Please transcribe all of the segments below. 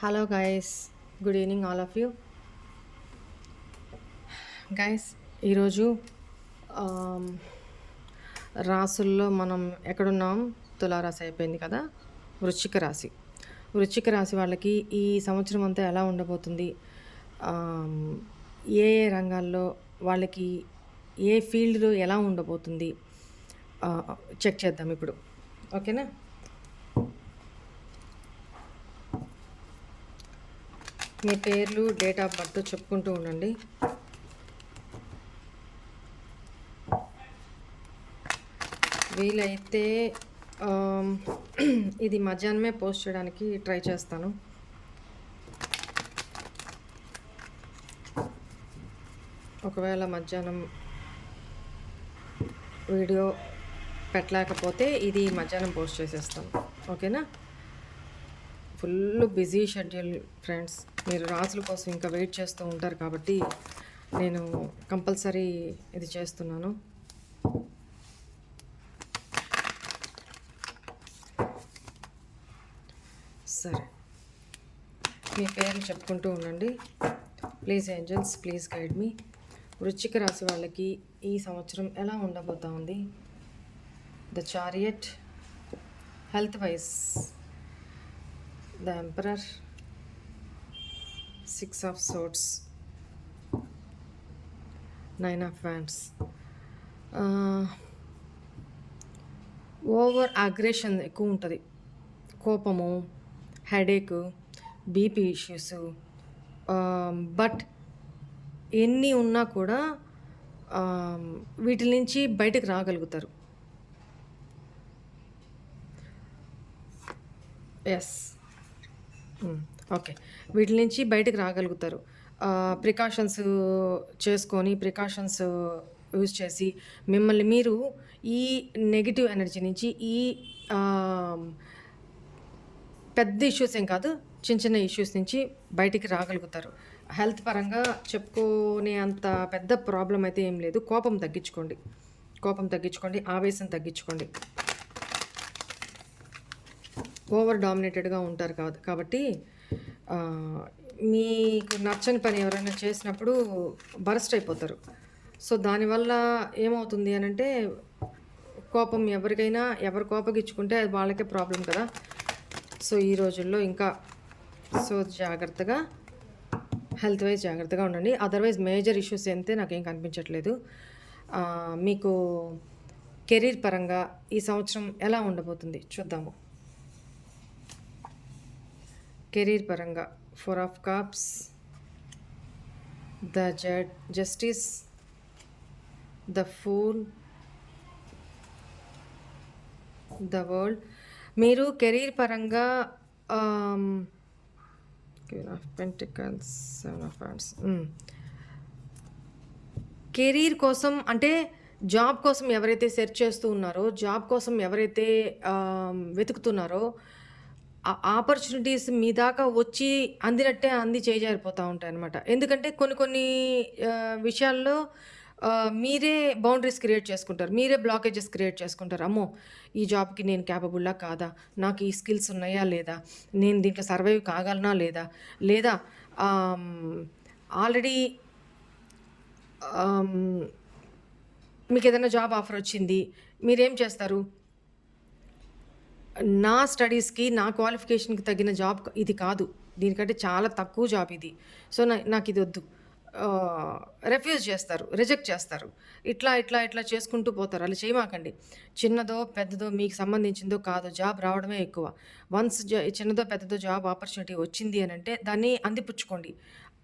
Hello guys good evening all of you guys ఈరోజు um, రాసుల్లో మనం ఎక్కడున్నాం? తులారాశి అయిపోయింది కదా? వృశ్చిక రాశి. వృశ్చిక రాశి వాళ్ళకి ఈ సంవత్సరం అంతా ఎలా ఉండబోతుంది? Um, ఏ ఏ రంగాల్లో వాళ్ళకి ఏ ఫీల్డ్లో ఎలా ఉండబోతుంది? Uh, చెక్ చేద్దాం ఇప్పుడు. ఓకేనా? మీ పేర్లు డేట్ ఆఫ్ బర్త్ చెప్పుకుంటూ ఉండండి. వీలైతే ఇది మధ్యాహ్నమే పోస్ట్ చేయడానికి ట్రై చేస్తాను. ఒకవేళ మధ్యాహ్నం వీడియో పెట్టలేకపోతే ఇది మధ్యాహ్నం పోస్ట్ చేసేస్తాను. ఓకేనా? Full busy schedule friends. మీరు రాసుల కోసం ఇంకా వెయిట్ చేస్తూ ఉంటారు కాబట్టి నేను కంపల్సరీ ఇది చేస్తున్నాను. సరే. మీ పేర్లు చెప్పుకుంటూ ఉండండి. Please angels please guide me. వృశ్చిక రాశి వాళ్ళకి ఈ సంవత్సరం ఎలా ఉండబోతా ఉంది? The chariot health wise. The emperor six of swords nine of wands over aggression ఎక్కువ ఉంటుంది. కోపము హెడేక్ బీపీ ఇష్యూస్ బట్ ఎన్ని ఉన్నా కూడా um, వీటి నుంచి బయటకు రాగలుగుతారు. Yes okay. వీటి నుంచి బయటకు రాగలుగుతారు. ప్రికాషన్స్ చేసుకొని ప్రికాషన్స్ యూజ్ చేసి మిమ్మల్ని మీరు ఈ నెగిటివ్ ఎనర్జీ నుంచి ఈ పెద్ద ఇష్యూస్ ఏం కాదు చిన్న చిన్న ఇష్యూస్ నుంచి బయటికి రాగలుగుతారు. హెల్త్ పరంగా చెప్పుకునే అంత పెద్ద ప్రాబ్లం అయితే ఏం లేదు. కోపం తగ్గించుకోండి. కోపం తగ్గించుకోండి. ఆవేశం తగ్గించుకోండి. ఓవర్ డామినేటెడ్గా ఉంటారు కాదు కాబట్టి మీకు నచ్చని పని ఎవరైనా చేసినప్పుడు బరస్ట్ అయిపోతారు. సో దానివల్ల ఏమవుతుంది అని అంటే కోపం ఎవరికైనా ఎవరు కోపగించుకుంటే అది వాళ్ళకే ప్రాబ్లం కదా. సో ఈ రోజుల్లో ఇంకా సో జాగ్రత్తగా హెల్త్ వైజ్ జాగ్రత్తగా ఉండండి. అదర్వైజ్ మేజర్ ఇష్యూస్ అయితే నాకేం కనిపించట్లేదు. మీకు కెరీర్ పరంగా ఈ సంవత్సరం ఎలా ఉండబోతుంది చూద్దాము. కెరీర్ పరంగా. Four of cups the Z justice the fool the world. మీరు కెరీర్ పరంగా of pentacles seven of hands career కోసం అంటే జాబ్ కోసం ఎవరైతే సెర్చ్ చేస్తూ ఉన్నారో జాబ్ కోసం ఎవరైతే వెతుకుతున్నారో ఆపర్చునిటీస్ మీ దాకా వచ్చి అందినట్టే అంది చేజారిపోతూ ఉంటాయి అనమాట ఎందుకంటే కొన్ని కొన్ని విషయాల్లో మీరే బౌండరీస్ క్రియేట్ చేసుకుంటారు. మీరే బ్లాకేజెస్ క్రియేట్ చేసుకుంటారు. అమ్మో ఈ జాబ్కి నేను క్యాపబుల్లా కాదా? నాకు ఈ స్కిల్స్ ఉన్నాయా లేదా? నేను దీంట్లో సర్వైవ్ కాగలనా లేదా? లేదా ఆల్రెడీ మీకు ఏదైనా జాబ్ ఆఫర్ వచ్చింది మీరేం చేస్తారు? నా స్టడీస్కి నా క్వాలిఫికేషన్కి తగిన జాబ్ ఇది కాదు. దీనికంటే చాలా తక్కువ జాబ్ ఇది. సో నా నాకు ఇది వద్దు రెఫ్యూజ్ చేస్తారు. రిజెక్ట్ చేస్తారు. ఇట్లా ఇట్లా ఇట్లా చేసుకుంటూ పోతారు. అలా చేయమాకండి. చిన్నదో పెద్దదో మీకు సంబంధించిందో కాదో జాబ్ రావడమే ఎక్కువ. వన్స్ చిన్నదో పెద్దదో జాబ్ ఆపర్చునిటీ వచ్చింది అని అంటే దాన్ని అందిపుచ్చుకోండి.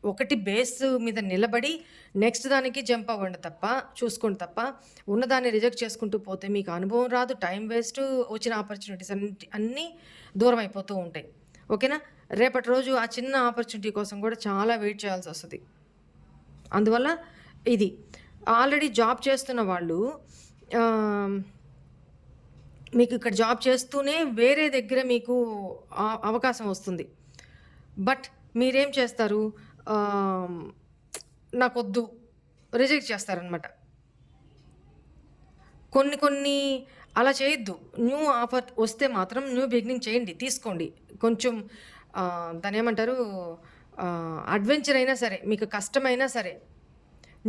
ఒకటి బేస్ మీద నిలబడి నెక్స్ట్ దానికి జంప్ అవ్వండి తప్ప చూసుకోండి తప్ప ఉన్నదాన్ని రిజెక్ట్ చేసుకుంటూ పోతే మీకు అనుభవం రాదు టైం వేస్ట్ వచ్చిన ఆపర్చునిటీస్ అన్ని అన్నీ దూరం అయిపోతూ ఉంటాయి. ఓకేనా? రేపటి రోజు ఆ చిన్న ఆపర్చునిటీ కోసం కూడా చాలా వెయిట్ చేయాల్సి వస్తుంది. అందువల్ల ఇది. ఆల్రెడీ జాబ్ చేస్తున్న వాళ్ళు మీకు ఇక్కడ జాబ్ చేస్తూనే వేరే దగ్గర మీకు అవకాశం వస్తుంది. బట్ మీరేం చేస్తారు? నాకొద్దు. రిజెక్ట్ చేస్తారనమాట కొన్ని కొన్ని అలా చేయొద్దు. న్యూ ఆఫర్ వస్తే మాత్రం న్యూ బిగినింగ్ చేయండి తీసుకోండి. కొంచెం దాని ఏమంటారు అడ్వెంచర్ అయినా సరే మీకు కష్టమైనా సరే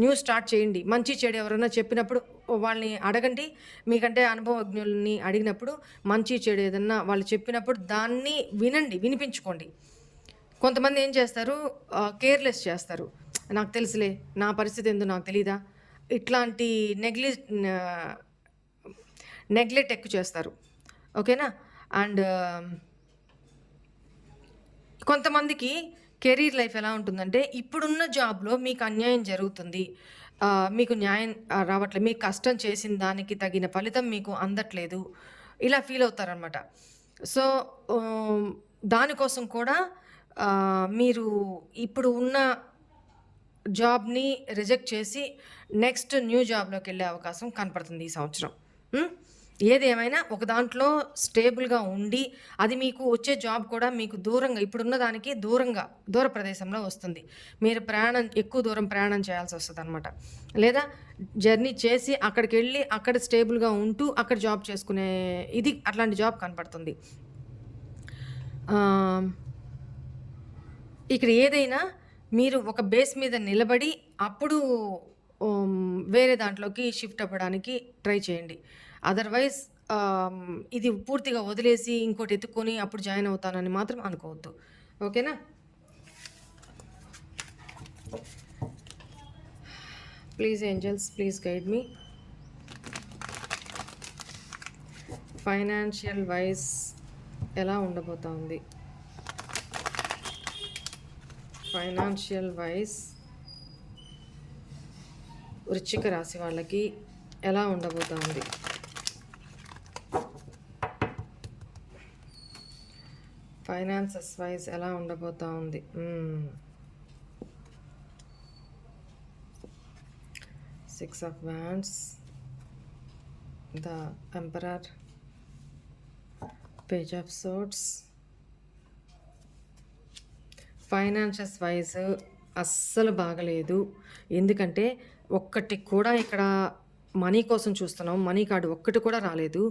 న్యూ స్టార్ట్ చేయండి. మంచి చెడు ఎవరైనా చెప్పినప్పుడు వాళ్ళని అడగండి. మీకంటే అనుభవజ్ఞుల్ని అడిగినప్పుడు మంచి చెడు ఏదన్నా వాళ్ళు చెప్పినప్పుడు దాన్ని వినండి వినిపించుకోండి. కొంతమంది ఏం చేస్తారు? కేర్లెస్ చేస్తారు. నాకు తెలుసులే నా పరిస్థితి ఏందో నాకు తెలీదా? ఇట్లాంటి నెగ్లి నెగ్లెట్ ఎక్కువ చేస్తారు. ఓకేనా? అండ్ కొంతమందికి కెరీర్ లైఫ్ ఎలా ఉంటుందంటే ఇప్పుడున్న జాబ్లో మీకు అన్యాయం జరుగుతుంది. మీకు న్యాయం రావట్లేదు మీకు కష్టం చేసిన దానికి తగిన ఫలితం మీకు అందట్లేదు. ఇలా ఫీల్ అవుతారనమాట సో దానికోసం కూడా మీరు ఇప్పుడు ఉన్న జాబ్ని రిజెక్ట్ చేసి నెక్స్ట్ న్యూ జాబ్లోకి వెళ్ళే అవకాశం కనపడుతుంది ఈ సంవత్సరం. ఏది ఏమైనా ఒక దాంట్లో స్టేబుల్గా ఉండి అది మీకు వచ్చే జాబ్ కూడా మీకు దూరంగా ఇప్పుడున్న దానికి దూరంగా దూర ప్రదేశంలో వస్తుంది. మీరు ప్రయాణం ఎక్కువ దూరం ప్రయాణం చేయాల్సి వస్తుంది అనమాట లేదా జర్నీ చేసి అక్కడికి వెళ్ళి అక్కడ స్టేబుల్గా ఉంటూ అక్కడ జాబ్ చేసుకునే ఇది అట్లాంటి జాబ్ కనపడుతుంది. ఇక్కడ ఏదైనా మీరు ఒక బేస్ మీద నిలబడి అప్పుడు వేరే దాంట్లోకి షిఫ్ట్ అవ్వడానికి ట్రై చేయండి. అదర్వైజ్ ఇది పూర్తిగా వదిలేసి ఇంకోటి ఎత్తుకొని అప్పుడు జాయిన్ అవుతానని మాత్రం అనుకోవద్దు. ఓకేనా? Please angels please guide me. Financial wise ఎలా ఉండబోతా ఉంది? ఫైనాన్షియల్ వైజ్ వృశ్చిక రాశి వాళ్ళకి ఎలా ఉండబోతోంది? ఫైనాన్సెస్ వైజ్ ఎలా ఉండబోతా ఉంది six of wands the emperor page of swords financials wise అస్సలు బాగలేదు. ఎందుకంటే ఒక్కటి కూడా ఇక్కడ మనీ కోసం చూస్తున్నాం. మనీ కార్డు ఒక్కటి కూడా రాలేదు.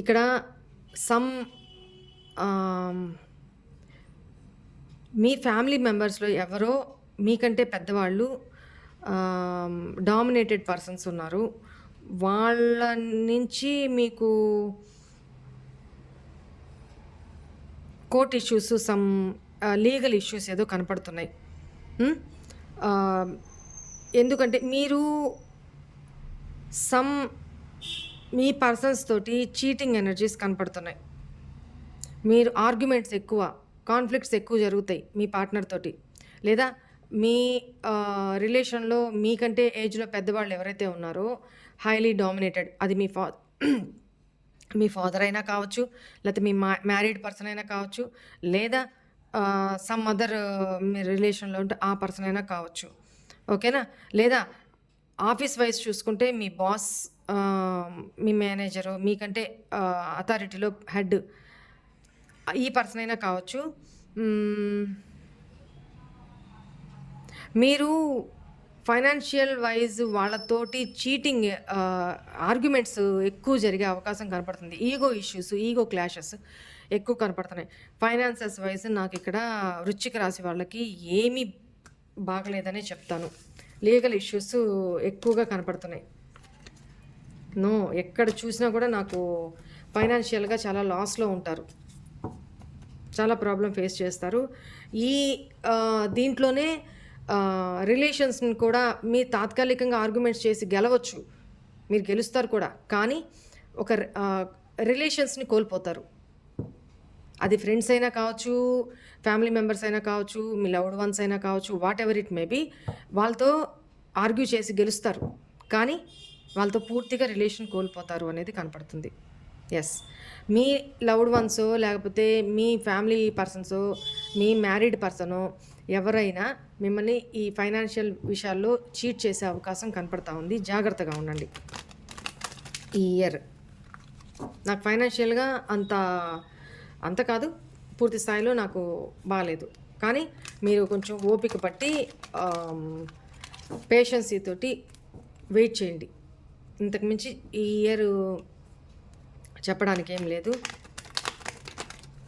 ఇక్కడ సమ్ మీ ఫ్యామిలీ మెంబర్స్లో ఎవరో మీకంటే పెద్దవాళ్ళు డామినేటెడ్ పర్సన్స్ ఉన్నారు. వాళ్ళ నుంచి మీకు court issues some legal issues ఏదో కనపడుతున్నాయి. ఎందుకంటే మీరు సమ్ మీ పర్సన్స్ తోటి చీటింగ్ ఎనర్జీస్ కనపడుతున్నాయి. మీరు ఆర్గ్యుమెంట్స్ ఎక్కువ కాన్ఫ్లిక్ట్స్ ఎక్కువ జరుగుతాయి మీ పార్ట్నర్ తోటి. లేదా మీ రిలేషన్లో మీకంటే ఏజ్లో పెద్దవాళ్ళు ఎవరైతే ఉన్నారో హైలీ డామినేటెడ్ అది మీ ఫా మీ ఫాదర్ అయినా కావచ్చు లేకపోతే మీ మ్యా మ్యారీడ్ పర్సన్ అయినా కావచ్చు లేదా సమ్ అదర్ మీ రిలేషన్లో ఉంటే ఆ పర్సన్ అయినా కావచ్చు. ఓకేనా? లేదా ఆఫీస్ వైజ్ చూసుకుంటే మీ బాస్ మీ మేనేజరు మీకంటే అథారిటీలో హెడ్ ఈ పర్సన్ అయినా కావచ్చు. మీరు ఫైనాన్షియల్ వైజ్ వాళ్ళతోటి చీటింగ్ ఆర్గ్యుమెంట్స్ ఎక్కువ జరిగే అవకాశం కనపడుతుంది. ఈగో ఇష్యూస్ ఈగో క్లాషెస్ ఎక్కువ కనపడుతున్నాయి. ఫైనాన్సెస్ వైజ్ నాకు ఇక్కడ వృశ్చిక రాశి వాళ్ళకి ఏమీ బాగలేదనే చెప్తాను. లీగల్ ఇష్యూస్ ఎక్కువగా కనపడుతున్నాయి. నో ఎక్కడ చూసినా కూడా నాకు ఫైనాన్షియల్గా చాలా లాస్లో ఉంటారు. చాలా ప్రాబ్లం ఫేస్ చేస్తారు. ఈ దీంట్లోనే రిలేషన్స్ని కూడా మీ తాత్కాలికంగా ఆర్గ్యుమెంట్స్ చేసి గెలవచ్చు. మీరు గెలుస్తారు కూడా. కానీ ఒక రిలేషన్స్ని కోల్పోతారు. అది ఫ్రెండ్స్ అయినా కావచ్చు ఫ్యామిలీ మెంబర్స్ అయినా కావచ్చు మీ లవ్డ్ వన్స్ అయినా కావచ్చు whatever it may be వాళ్ళతో ఆర్గ్యూ చేసి గెలుస్తారు. కానీ వాళ్ళతో పూర్తిగా రిలేషన్ కోల్పోతారు అనేది కనపడుతుంది. ఎస్ మీ లవ్డ్ వన్సో లేకపోతే మీ ఫ్యామిలీ పర్సన్సో మీ మ్యారీడ్ పర్సనో ఎవరైనా మిమ్మల్ని ఈ ఫైనాన్షియల్ విషయాల్లో చీట్ చేసే అవకాశం కనపడతా ఉంది. జాగ్రత్తగా ఉండండి. ఈ ఇయర్. నాకు ఫైనాన్షియల్గా అంత అంత కాదు. పూర్తి స్థాయిలో నాకు బాగాలేదు కానీ మీరు కొంచెం ఓపిక పట్టి పేషెన్సీ తోటి వెయిట్ చేయండి. ఇంతకుమించి ఈ ఇయర్ చెప్పడానికి ఏం లేదు.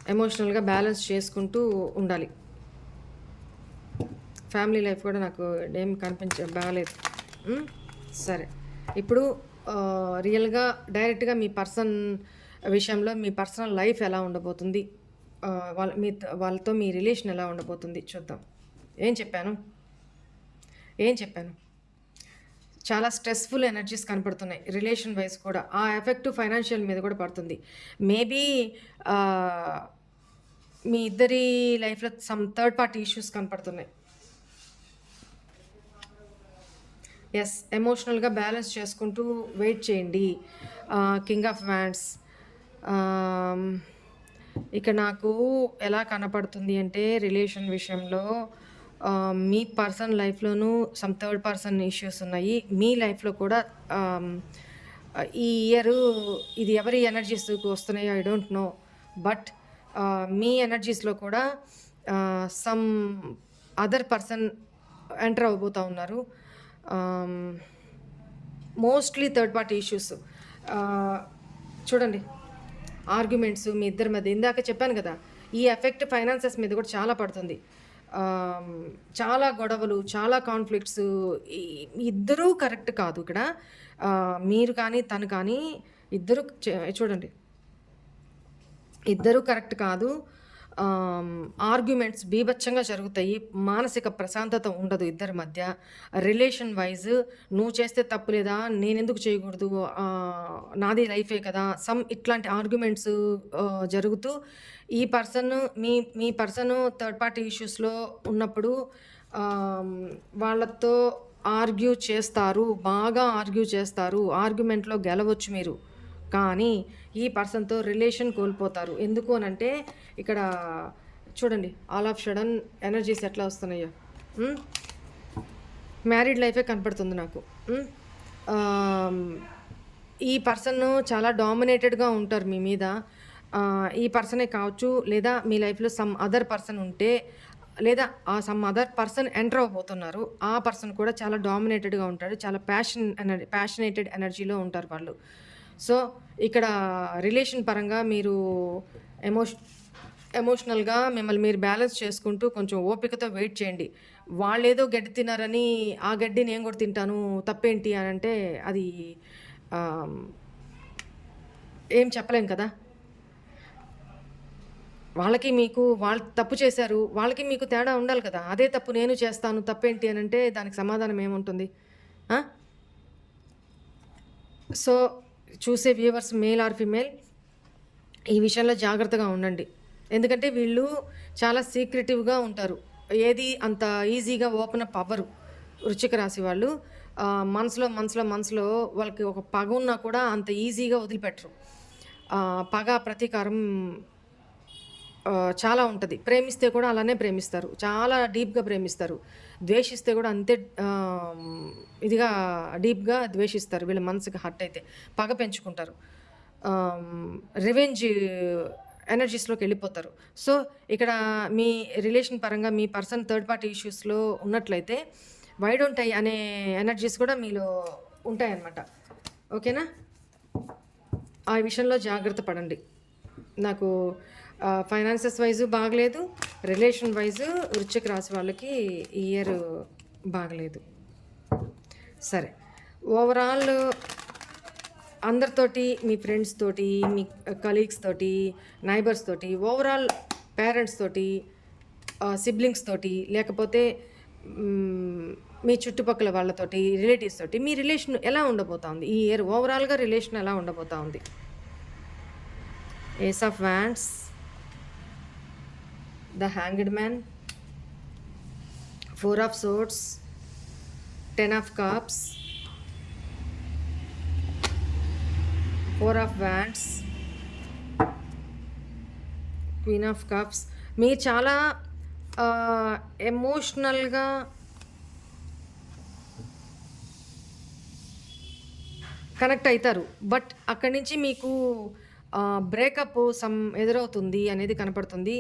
ఎమోషనల్గా బ్యాలెన్స్ చేసుకుంటూ ఉండాలి. ఫ్యామిలీ లైఫ్ కూడా నాకు ఏం కనిపించ బాగాలేదు. సరే. ఇప్పుడు రియల్గా డైరెక్ట్గా మీ పర్సన్ విషయంలో మీ పర్సనల్ లైఫ్ ఎలా ఉండబోతుంది? వాళ్ళ మీ వాళ్ళతో మీ రిలేషన్ ఎలా ఉండబోతుంది? చూద్దాం. ఏం చెప్పాను? ఏం చెప్పాను? చాలా స్ట్రెస్ఫుల్ ఎనర్జీస్ కనపడుతున్నాయి. రిలేషన్ వైజ్ కూడా. ఆ ఎఫెక్ట్ ఫైనాన్షియల్ మీద కూడా పడుతుంది. మేబీ మీ ఇద్దరి లైఫ్లో సమ్ థర్డ్ పార్టీ ఇష్యూస్ కనపడుతున్నాయి. ఎస్ ఎమోషనల్గా బ్యాలెన్స్ చేసుకుంటూ వెయిట్ చేయండి. కింగ్ ఆఫ్ వ్యాండ్స్ ఇక నాకు ఎలా కనపడుతుంది అంటే రిలేషన్ విషయంలో మీ పర్సన్ లైఫ్లోనూ సమ్ థర్డ్ పర్సన్ ఇష్యూస్ ఉన్నాయి. మీ లైఫ్లో కూడా ఈ ఇయర్ ఇది ఎవరి ఎనర్జీస్ వస్తున్నాయో ఐ డోంట్ నో బట్ మీ ఎనర్జీస్లో కూడా సమ్ అదర్ పర్సన్ ఎంటర్ అవబోతూ ఉన్నారు. మోస్ట్లీ థర్డ్ పార్టీ ఇష్యూస్ చూడండి ఆర్గ్యుమెంట్స్ మీ ఇద్దరి మధ్య ఇందాక చెప్పాను కదా ఈ ఎఫెక్ట్ ఫైనాన్సెస్ మీద కూడా చాలా పడుతుంది. Um, చాలా గొడవలు చాలా కాన్ఫ్లిక్ట్స్ ఇద్దరూ కరెక్ట్ కాదు ఇక్కడ. Uh, మీరు కానీ తను కానీ ఇద్దరు చూడండి ఇద్దరూ కరెక్ట్ కాదు. ఆర్గ్యుమెంట్స్ బీభత్సంగా జరుగుతాయి. మానసిక ప్రశాంతత ఉండదు ఇద్దరి మధ్య. రిలేషన్ వైజ్ నువ్వు చేస్తే తప్పు లేదా నేను ఎందుకు చేయకూడదు నాది లైఫే కదా సమ్ ఇట్లాంటి ఆర్గ్యుమెంట్స్ జరుగుతూ ఈ పర్సన్ మీ మీ పర్సన్ థర్డ్ పార్టీ ఇష్యూస్లో ఉన్నప్పుడు వాళ్ళతో ఆర్గ్యూ చేస్తారు బాగా ఆర్గ్యూ చేస్తారు ఆర్గ్యుమెంట్లో గెలవచ్చు మీరు. కానీ ఈ పర్సన్తో రిలేషన్ కోల్పోతారు. ఎందుకు అని అంటే ఇక్కడ చూడండి ఆల్ ఆఫ్ షడన్ ఎనర్జీస్ ఎట్లా వస్తున్నాయో. మ్యారీడ్ లైఫే కనపడుతుంది నాకు. ఈ పర్సన్ చాలా డామినేటెడ్గా ఉంటారు మీ మీద. ఈ పర్సనే కావచ్చు లేదా మీ లైఫ్లో సమ్ అదర్ పర్సన్ ఉంటే లేదా ఆ సమ్ అదర్ పర్సన్ ఎంటర్ అవబోతున్నారు ఆ పర్సన్ కూడా చాలా డామినేటెడ్గా ఉంటాడు చాలా ప్యాషన్ ఎనర్జీ ప్యాషనేటెడ్ ఎనర్జీలో ఉంటారు వాళ్ళు. సో ఇక్కడ రిలేషన్ పరంగా మీరు ఎమోష్ ఎమోషనల్గా మిమ్మల్ని మీరు బ్యాలెన్స్ చేసుకుంటూ కొంచెం ఓపికతో వెయిట్ చేయండి. వాళ్ళు ఏదో గడ్డి తినారని ఆ గడ్డి నేను కూడా తింటాను తప్పేంటి అని అంటే అది ఏం చెప్పలేం కదా. వాళ్ళకి మీకు వాళ్ళు తప్పు చేశారు వాళ్ళకి మీకు తేడా ఉండాలి కదా. అదే తప్పు నేను చేస్తాను తప్పేంటి అని అంటే దానికి సమాధానం ఏముంటుంది? సో చూసే వ్యూవర్స్ మేల్ ఆర్ ఫిమేల్ ఈ విషయంలో జాగ్రత్తగా ఉండండి. ఎందుకంటే వీళ్ళు చాలా సీక్రెటివ్గా ఉంటారు. ఏది అంత ఈజీగా ఓపెన్ అప్ అవ్వరు వృచ్చిక రాశి వాళ్ళు. మనసులో మనసులో మనసులో వాళ్ళకి ఒక పగ ఉన్నా కూడా అంత ఈజీగా వదిలిపెట్టరు. పగ ప్రతీకారం చాలా ఉంటుంది. ప్రేమిస్తే కూడా అలానే ప్రేమిస్తారు. చాలా డీప్గా ప్రేమిస్తారు. ద్వేషిస్తే కూడా అంతే ఇదిగా డీప్గా ద్వేషిస్తారు. వీళ్ళ మనసుకి హర్ట్ అయితే పగ పెంచుకుంటారు. రివెంజ్ ఎనర్జీస్లోకి వెళ్ళిపోతారు. సో ఇక్కడ మీ రిలేషన్ పరంగా మీ పర్సన్ థర్డ్ పార్టీ ఇష్యూస్లో ఉన్నట్లయితే వై డోంట్ ఐ అనే ఎనర్జీస్ కూడా మీలో ఉంటాయన్నమాట. ఓకేనా? ఆ విషయంలో జాగ్రత్త పడండి. నాకు ఫైనాన్సెస్ వైజ్ బాగలేదు రిలేషన్ వైజ్ వృశ్చిక రాశి వాళ్ళకి ఈ ఇయర్ బాగలేదు. సరే ఓవరాల్ అందరితోటి మీ ఫ్రెండ్స్ తోటి మీ కలీగ్స్ తోటి నైబర్స్ తోటి ఓవరాల్ పేరెంట్స్ తోటి సిబ్లింగ్స్ తోటి లేకపోతే మీ చుట్టుపక్కల వాళ్ళతోటి రిలేటివ్స్ తోటి మీ రిలేషన్ ఎలా ఉండబోతా ఉంది ఈ ఇయర్ ఓవరాల్గా రిలేషన్ ఎలా ఉండబోతా ఉంది ace of wands the hanged man four of swords ten of cups four of wands queen of cups. మీరు చాలా ఎమోషనల్గా కనెక్ట్ అవుతారు బట్ అక్కడి నుంచి మీకు బ్రేకప్ సమ్ ఎదురవుతుంది అనేది కనపడుతుంది.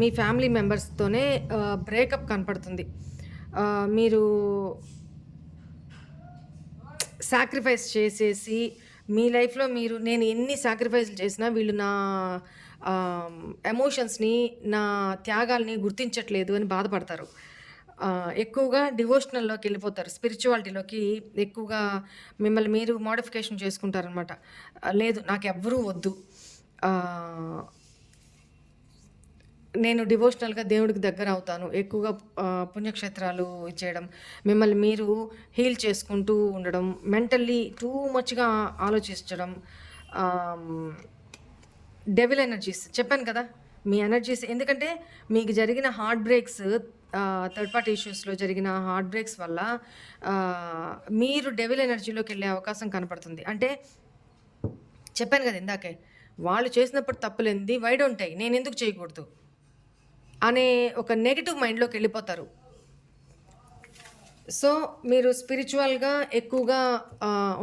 మీ ఫ్యామిలీ మెంబర్స్తోనే బ్రేకప్ కనపడుతుంది. మీరు సాక్రిఫైస్ చేసేసి మీ లైఫ్లో మీరు నేను ఎన్ని సాక్రిఫైస్లు చేసినా వీళ్ళు నా ఎమోషన్స్ని నా త్యాగాల్ని గుర్తించట్లేదు అని బాధపడతారు. ఎక్కువగా డివోషనల్లోకి వెళ్ళిపోతారు స్పిరిచువాలిటీలోకి ఎక్కువగా మిమ్మల్ని మీరు మోడిఫికేషన్ చేసుకుంటారనమాట లేదు నాకు ఎవ్వరూ వద్దు. నేను డివోషనల్గా దేవుడికి దగ్గర అవుతాను. ఎక్కువగా పుణ్యక్షేత్రాలు చేయడం మిమ్మల్ని మీరు హీల్ చేసుకుంటూ ఉండడం మెంటల్లీ టూ మచ్గా ఆలోచించడం డెవిల్ ఎనర్జీస్. చెప్పాను కదా మీ ఎనర్జీస్. ఎందుకంటే మీకు జరిగిన హార్ట్ బ్రేక్స్ థర్డ్ పార్టీ ఇష్యూస్లో జరిగిన హార్ట్ బ్రేక్స్ వల్ల మీరు డెవిల్ ఎనర్జీలోకి వెళ్ళే అవకాశం కనపడుతుంది. అంటే చెప్పాను కదా ఇందాకే వాళ్ళు చేసినప్పుడు తప్పులేంది వైడ్ ఉంటాయి నేను ఎందుకు చేయకూడదు? అనే ఒక నెగిటివ్ మైండ్లోకి వెళ్ళిపోతారు. సో మీరు స్పిరిచువల్గా ఎక్కువగా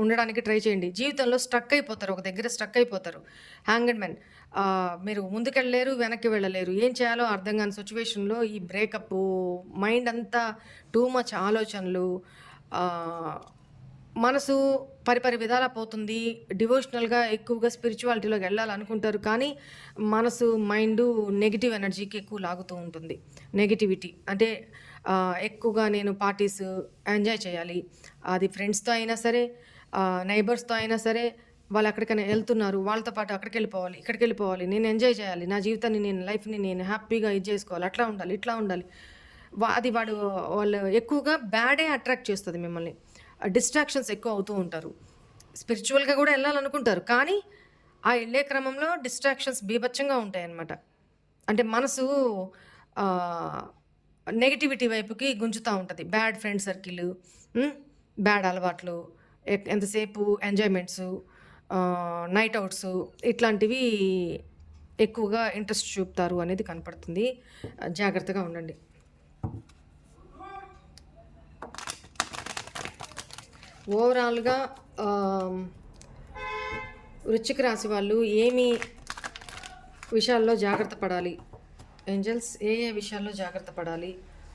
ఉండడానికి ట్రై చేయండి. జీవితంలో స్ట్రక్ అయిపోతారు ఒక దగ్గర స్ట్రక్ అయిపోతారు. హ్యాంగడ్ మ్యాన్ మీరు ముందుకెళ్ళలేరు వెనక్కి వెళ్ళలేరు. ఏం చేయాలో అర్థం కాని సిచ్యువేషన్లో ఈ బ్రేకప్ మైండ్ అంతా టూ మచ్ ఆలోచనలు మనసు పరిపరి విధాల పోతుంది. డివోషనల్గా ఎక్కువగా స్పిరిచువాలిటీలోకి వెళ్ళాలనుకుంటారు కానీ మనసు మైండ్ నెగిటివ్ ఎనర్జీకి ఎక్కువ లాగుతూ ఉంటుంది. నెగిటివిటీ అంటే ఎక్కువగా నేను పార్టీస్ ఎంజాయ్ చేయాలి. అది ఫ్రెండ్స్తో అయినా సరే నైబర్స్తో అయినా సరే వాళ్ళు ఎక్కడికైనా వెళ్తున్నారు వాళ్ళతో పాటు అక్కడికి వెళ్ళిపోవాలి ఇక్కడికి వెళ్ళిపోవాలి నేను ఎంజాయ్ చేయాలి నా జీవితాన్ని నేను లైఫ్ని నేను హ్యాపీగా ఇది చేసుకోవాలి అట్లా ఉండాలి ఇట్లా ఉండాలి. వా- అది వాడు వాళ్ళు ఎక్కువగా బ్యాడే అట్రాక్ట్ చేస్తుంది మిమ్మల్ని. డిస్ట్రాక్షన్స్ ఎక్కువ అవుతూ ఉంటారు. స్పిరిచువల్గా కూడా వెళ్ళాలనుకుంటారు కానీ ఆ వెళ్ళే క్రమంలో డిస్ట్రాక్షన్స్ బీభత్సంగా ఉంటాయి అన్నమాట అంటే మనసు నెగిటివిటీ వైపుకి గుంజుతూ ఉంటుంది. బ్యాడ్ ఫ్రెండ్ సర్కిల్ బ్యాడ్ అలవాట్లు ఎంతసేపు ఎంజాయ్మెంట్స్ నైట్ అవుట్స్ ఇట్లాంటివి ఎక్కువగా ఇంట్రెస్ట్ చూపుతారు అనేది కనపడుతుంది. జాగ్రత్తగా ఉండండి. ఓవరాల్గా ఆమ్, వృశ్చిక రాశి వాళ్ళు ఏమి విషయాల్లో జాగ్రత్త పడాలి? ఏంజల్స్ ఏ ఏ విషయాల్లో జాగ్రత్త పడాలి?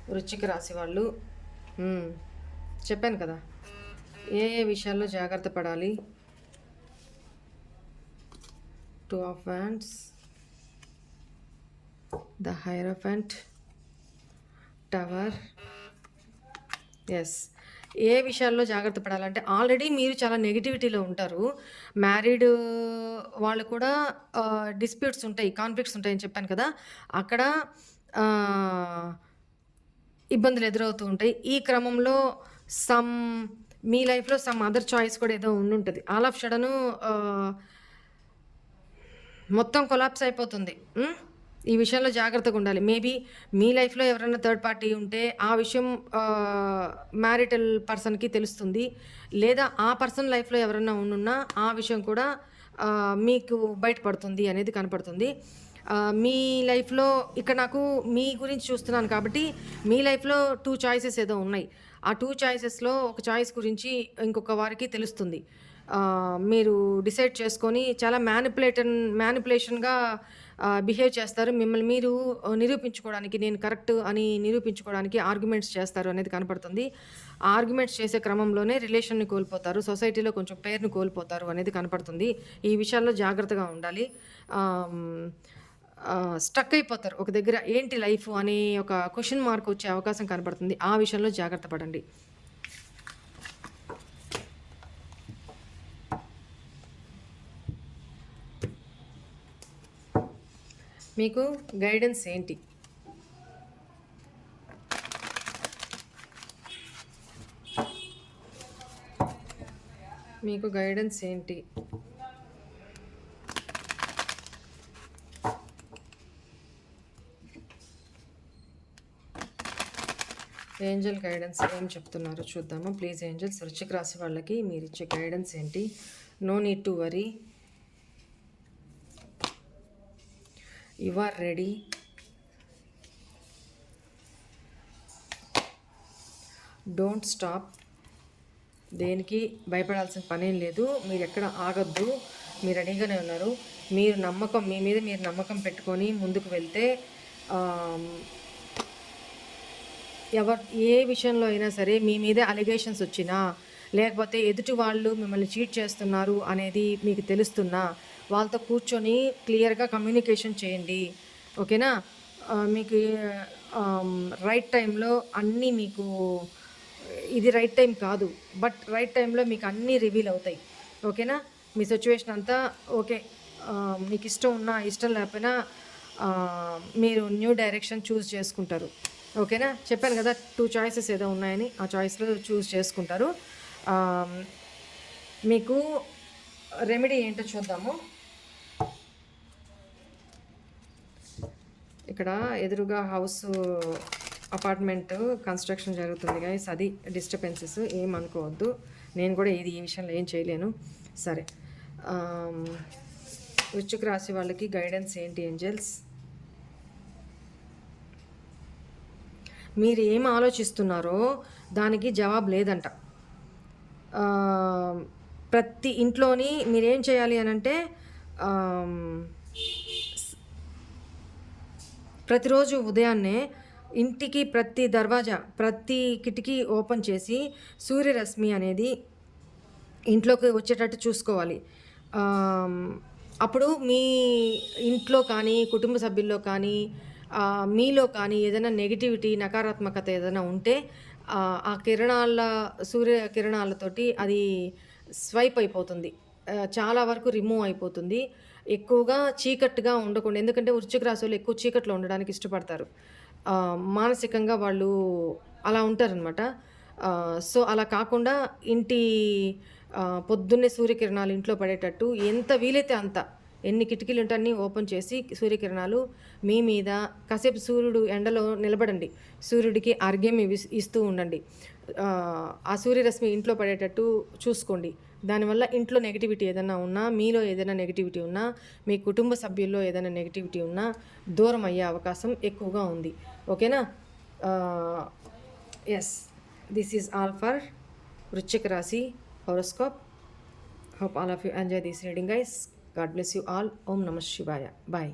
వృశ్చిక రాశి వాళ్ళు? చెప్పాను కదా. ఏ ఏ విషయాల్లో జాగ్రత్త పడాలి? Two of hands the hierophant tower yes ఏ విషయాల్లో జాగ్రత్త పడాలంటే ఆల్రెడీ మీరు చాలా నెగిటివిటీలో ఉంటారు. మ్యారీడ్ వాళ్ళు కూడా డిస్ప్యూట్స్ ఉంటాయి కాన్ఫ్లిక్ట్స్ ఉంటాయని చెప్పాను కదా. అక్కడ ఇబ్బందులు ఎదురవుతూ ఉంటాయి. ఈ క్రమంలో సమ్ మీ లైఫ్లో సమ్ అదర్ చాయిస్ కూడా ఏదో ఉండుంటుంది. ఆల్ ఆఫ్ షడను మొత్తం కొలాప్స్ అయిపోతుంది. ఈ విషయంలో జాగ్రత్తగా ఉండాలి. మేబీ మీ లైఫ్లో ఎవరైనా థర్డ్ పార్టీ ఉంటే ఆ విషయం మ్యారిటల్ పర్సన్కి తెలుస్తుంది. లేదా ఆ పర్సన్ లైఫ్లో ఎవరైనా ఉండున్నా ఆ విషయం కూడా మీకు బయటపడుతుంది అనేది కనపడుతుంది. మీ లైఫ్లో ఇక్కడ నాకు మీ గురించి చూస్తున్నాను కాబట్టి మీ లైఫ్లో టూ చాయిసెస్ ఏదో ఉన్నాయి. ఆ టూ చాయిసెస్లో ఒక చాయిస్ గురించి ఇంకొక వారికి తెలుస్తుంది. మీరు డిసైడ్ చేసుకొని చాలా మ్యానిపులేటన్ మ్యానిపులేషన్గా బిహేవ్ చేస్తారు. మిమ్మల్ని మీరు నిరూపించుకోవడానికి నేను కరెక్ట్ అని నిరూపించుకోవడానికి ఆర్గ్యుమెంట్స్ చేస్తారు అనేది కనపడుతుంది. ఆ ఆర్గ్యుమెంట్స్ చేసే క్రమంలోనే రిలేషన్ని కోల్పోతారు. సొసైటీలో కొంచెం పేరుని కోల్పోతారు అనేది కనపడుతుంది. ఈ విషయాల్లో జాగ్రత్తగా ఉండాలి. స్టక్ అయిపోతారు. ఒక దగ్గర ఏంటి లైఫ్ అనే ఒక క్వశ్చన్ మార్క్ వచ్చే అవకాశం కనపడుతుంది. ఆ విషయంలో జాగ్రత్త పడండి. మీకు గైడెన్స్ ఏంటి? మీకు గైడెన్స్ ఏంటి? ఏంజల్ గైడెన్స్ ఏం చెప్తున్నారో చూద్దాము. ప్లీజ్ ఏంజల్స్ వృశ్చిక రాశి వాళ్ళకి మీరు ఇచ్చే గైడెన్స్ ఏంటి? No need to worry you are ready. Don't stop. దేనికి భయపడాల్సిన పనేం లేదు. మీరు ఎక్కడ ఆగద్దు. మీరు రెడీగానే ఉన్నారు. మీరు నమ్మకం మీ మీద మీరు నమ్మకం పెట్టుకొని ముందుకు వెళ్తే ఎవరు ఏ విషయంలో అయినా సరే మీ మీద అలిగేషన్స్ వచ్చినా లేకపోతే ఎదుటి వాళ్ళు మిమ్మల్ని చీట్ చేస్తున్నారు అనేది మీకు తెలుస్తున్నా వాళ్ళతో కూర్చొని క్లియర్గా కమ్యూనికేషన్ చేయండి ఓకేనా? మీకు రైట్ టైంలో అన్నీ మీకు ఇది రైట్ టైం కాదు బట్ రైట్ టైంలో మీకు అన్నీ రివీల్ అవుతాయి ఓకేనా? మీ సిచ్యువేషన్ అంతా ఓకే మీకు ఇష్టం ఉన్నా ఇష్టం లేకపోయినా మీరు న్యూ డైరెక్షన్ చూస్ చేసుకుంటారు ఓకేనా? చెప్పాను కదా టూ చాయిసెస్ ఏదో ఉన్నాయని ఆ చాయిస్లో చూస్ చేసుకుంటారు. మీకు రెమెడీ ఏంటో చూద్దాము. ఇక్కడ ఎదురుగా హౌస్ అపార్ట్మెంట్ కన్స్ట్రక్షన్ జరుగుతుంది గైస్ అది డిస్టర్బెన్సెస్ ఏమనుకోవద్దు అనుకోవద్దు. నేను కూడా ఇది ఈ విషయంలో ఏం చేయలేను. సరే. ఆమ్, వృశ్చిక రాశి వాళ్ళకి గైడెన్స్ ఏంటి ఏంజల్స్ మీరు ఏం ఆలోచిస్తున్నారో దానికి జవాబు లేదంట. ప్రతి ఇంట్లోని మీరేం చేయాలి అని అంటే ప్రతిరోజు ఉదయాన్నే ఇంటికి ప్రతి దర్వాజా ప్రతి కిటికీ ఓపెన్ చేసి సూర్యరశ్మి అనేది ఇంట్లోకి వచ్చేటట్టు చూసుకోవాలి. అప్పుడు మీ ఇంట్లో కానీ కుటుంబ సభ్యుల్లో కానీ మీలో కానీ ఏదైనా నెగిటివిటీ నకారాత్మకత ఏదైనా ఉంటే ఆ, కిరణాల సూర్య కిరణాలతోటి అది స్వైప్ అయిపోతుంది. చాలా వరకు రిమూవ్ అయిపోతుంది. ఎక్కువగా చీకట్టుగా ఉండకుండా ఎందుకంటే వృశ్చిక రాశులు ఎక్కువ చీకట్లో ఉండడానికి ఇష్టపడతారు. మానసికంగా వాళ్ళు అలా ఉంటారనమాట సో అలా కాకుండా ఇంటి పొద్దున్నే సూర్యకిరణాలు ఇంట్లో పడేటట్టు ఎంత వీలైతే అంత ఎన్ని కిటికీలు ఉంటే అన్నీ ఓపెన్ చేసి సూర్యకిరణాలు మీ మీద కాసేపు సూర్యుడు ఎండలో నిలబడండి. సూర్యుడికి అర్ఘ్యం ఇస్తూ ఉండండి. ఆ, సూర్యరశ్మి ఇంట్లో పడేటట్టు చూసుకోండి. దానివల్ల ఇంట్లో నెగిటివిటీ ఏదైనా ఉన్నా మీలో ఏదైనా నెగిటివిటీ ఉన్నా మీ కుటుంబ సభ్యుల్లో ఏదైనా నెగిటివిటీ ఉన్నా దూరం అయ్యే అవకాశం ఎక్కువగా ఉంది. ఓకేనా? Yes this is all for వృశ్చిక రాశి horoscope hope all of you enjoy this reading guys God bless you all ఓం నమ శివాయ బాయ్